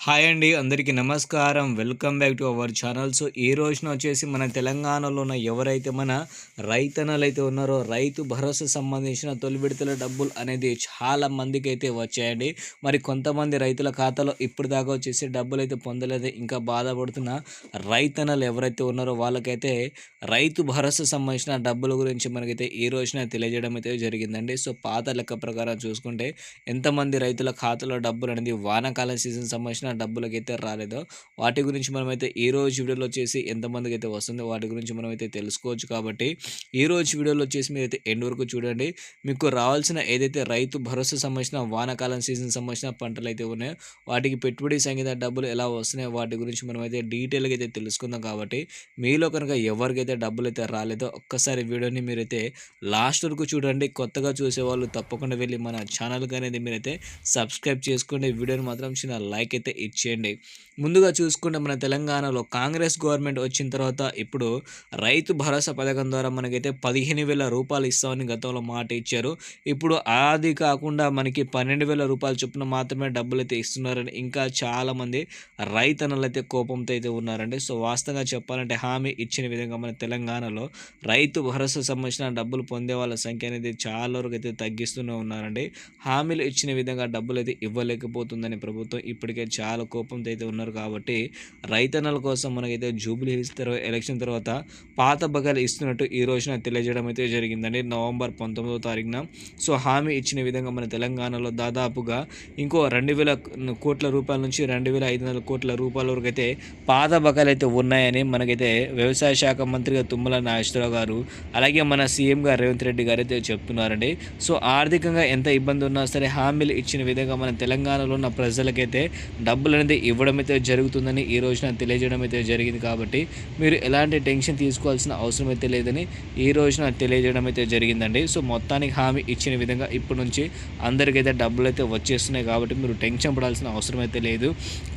Hi అండి అందరికీ నమస్కారం. Welcome back to our channel. So ఈ రోజున వచ్చేసి మన తెలంగాణలో ఉన్న ఎవరైతే మన రైతన్నలు అయితే ఉన్నారో రైతు భరోసా సంబంధించిన తొలి విడతల డబ్బులు అనేది చాలా మందికి అయితే వచ్చాయండి. మరి కొంతమంది రైతుల ఖాతాలో ఇప్పుడు దాకా వచ్చేసి డబ్బులు అయితే పొందలేదు ఇంకా బాధపడుతున్న రైతన్నలు ఎవరైతే ఉన్నారో వాళ్ళకైతే రైతు భరోసా సంబంధించిన డబ్బుల గురించి మనకైతే ఈ రోజున తెలియజేయడం అయితే జరిగిందండి. సో పాత లెక్క ప్రకారం చూసుకుంటే ఎంతమంది రైతుల ఖాతాలో డబ్బులు అనేది వానాకాలం సీజన్ సంబంధించిన డబ్బులకైతే రాలేదో. వాటి గురించి మనమైతే ఈ రోజు వీడియోలో వచ్చేసి ఎంతమందికి అయితే వస్తుందో వాటి గురించి మనమైతే తెలుసుకోవచ్చు కాబట్టి ఈ రోజు వీడియోలో వచ్చేసి మీరైతే ఎండ్ వరకు చూడండి. మీకు రావాల్సిన ఏదైతే రైతు భరోసా సంబంధించిన వానాకాలం సీజన్ సంబంధించిన పంటలు అయితే ఉన్నాయో వాటికి పెట్టుబడి సంగీత డబ్బులు ఎలా వస్తున్నాయో వాటి గురించి మనమైతే డీటెయిల్గా అయితే తెలుసుకుందాం కాబట్టి మీలో కనుక ఎవరికైతే డబ్బులు అయితే రాలేదో ఒక్కసారి వీడియోని మీరైతే లాస్ట్ వరకు చూడండి. కొత్తగా చూసే వాళ్ళు తప్పకుండా వెళ్ళి మన ఛానల్కి అనేది మీరైతే సబ్స్క్రైబ్ చేసుకోండి. వీడియోని మాత్రం చిన్న లైక్ అయితే ఇచ్చేయండి. ముందుగా చూసుకుంటే మన తెలంగాణలో కాంగ్రెస్ గవర్నమెంట్ వచ్చిన తర్వాత ఇప్పుడు రైతు భరోసా పథకం ద్వారా మనకైతే పదిహేను వేల రూపాయలు ఇస్తామని గతంలో మాట ఇచ్చారు. ఇప్పుడు అది కాకుండా మనకి పన్నెండు వేల రూపాయలు చొప్పున మాత్రమే డబ్బులు అయితే ఇస్తున్నారని ఇంకా చాలామంది రైతన్నలు అయితే కోపంతో అయితే ఉన్నారండి. సో వాస్తవంగా చెప్పాలంటే హామీ ఇచ్చిన విధంగా మన తెలంగాణలో రైతు భరోసా సంబంధించిన డబ్బులు పొందే వాళ్ళ సంఖ్య అనేది చాలా వరకు అయితే తగ్గిస్తూనే ఉన్నారండి. హామీలు ఇచ్చిన విధంగా డబ్బులు అయితే ఇవ్వలేకపోతుందని ప్రభుత్వం ఇప్పటికే చాలా కోపంతో అయితే ఉన్నారు కాబట్టి రైతన్నల కోసం మనకైతే జూబ్లీ హిల్స్ తర్వాత ఎలక్షన్ తర్వాత పాత బకాయిలు ఇస్తున్నట్టు ఈ రోజున తెలియజేయడం అయితే జరిగిందండి. నవంబర్ పంతొమ్మిదో తారీఖున. సో హామీ ఇచ్చిన విధంగా మన తెలంగాణలో దాదాపుగా ఇంకో రెండు వేల కోట్ల రూపాయల నుంచి రెండు వేల ఐదు వందల కోట్ల రూపాయల వరకు అయితే పాత బకాయిలు అయితే ఉన్నాయని మనకైతే వ్యవసాయ శాఖ మంత్రిగా తుమ్మల నాగేశ్వరరావు గారు అలాగే మన సీఎం రేవంత్ రెడ్డి గారు అయితే చెప్తున్నారండి. సో ఆర్థికంగా ఎంత ఇబ్బంది ఉన్నా సరే హామీలు ఇచ్చిన విధంగా మన తెలంగాణలో ఉన్న ప్రజలకైతే డబ్బులు అనేది ఇవ్వడం అయితే జరుగుతుందని ఈ రోజున తెలియజేయడం అయితే జరిగింది కాబట్టి మీరు ఎలాంటి టెన్షన్ తీసుకోవాల్సిన అవసరం అయితే లేదని ఈ రోజున తెలియజేయడం అయితే జరిగిందండి. సో మొత్తానికి హామీ ఇచ్చిన విధంగా ఇప్పటి నుంచి అందరికైతే డబ్బులు అయితే వచ్చేస్తున్నాయి కాబట్టి మీరు టెన్షన్ పడాల్సిన అవసరం అయితే లేదు.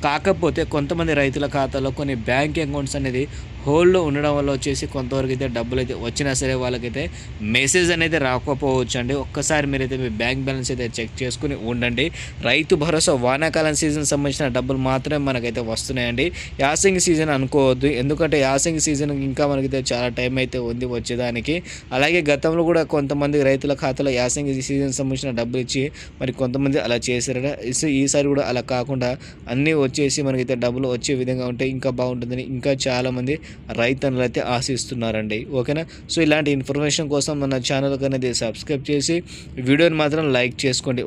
కాకపోతే కొంతమంది రైతుల ఖాతాలో కొన్ని బ్యాంక్ అకౌంట్స్ అనేది హోల్డ్లో ఉండడం వల్ల వచ్చేసి కొంతవరకు అయితే డబ్బులు అయితే వచ్చినా సరే వాళ్ళకైతే మెసేజ్ అనేది రాకపోవచ్చు అండి ఒక్కసారి మీరైతే మీ బ్యాంక్ బ్యాలెన్స్ అయితే చెక్ చేసుకుని ఉండండి. రైతు భరోసా వానాకాలం సీజన్ సంబంధించిన డబ్బులు మాత్రమే మనకైతే వస్తున్నాయండి. యాసంగి సీజన్ అనుకోవద్దు. ఎందుకంటే యాసంగి సీజన్ ఇంకా మనకైతే చాలా టైం అయితే ఉంది వచ్చేదానికి. అలాగే గతంలో కూడా కొంతమంది రైతుల ఖాతాలో యాసంగి సీజన్ సంబంధించిన డబ్బులు ఇచ్చి మరి కొంతమంది అలా చేశారట. ఈసారి కూడా అలా కాకుండా అన్నీ వచ్చేసి మనకైతే డబ్బులు వచ్చే విధంగా ఉంటే ఇంకా బాగుంటుందని ఇంకా చాలామంది రైతన్నులు అయితే ఆశిస్తున్నారండి. ఓకేనా? సో ఇలాంటి ఇన్ఫర్మేషన్ కోసం మన ఛానల్కి అనేది సబ్స్క్రైబ్ చేసి వీడియోని మాత్రం లైక్ చేసుకోండి.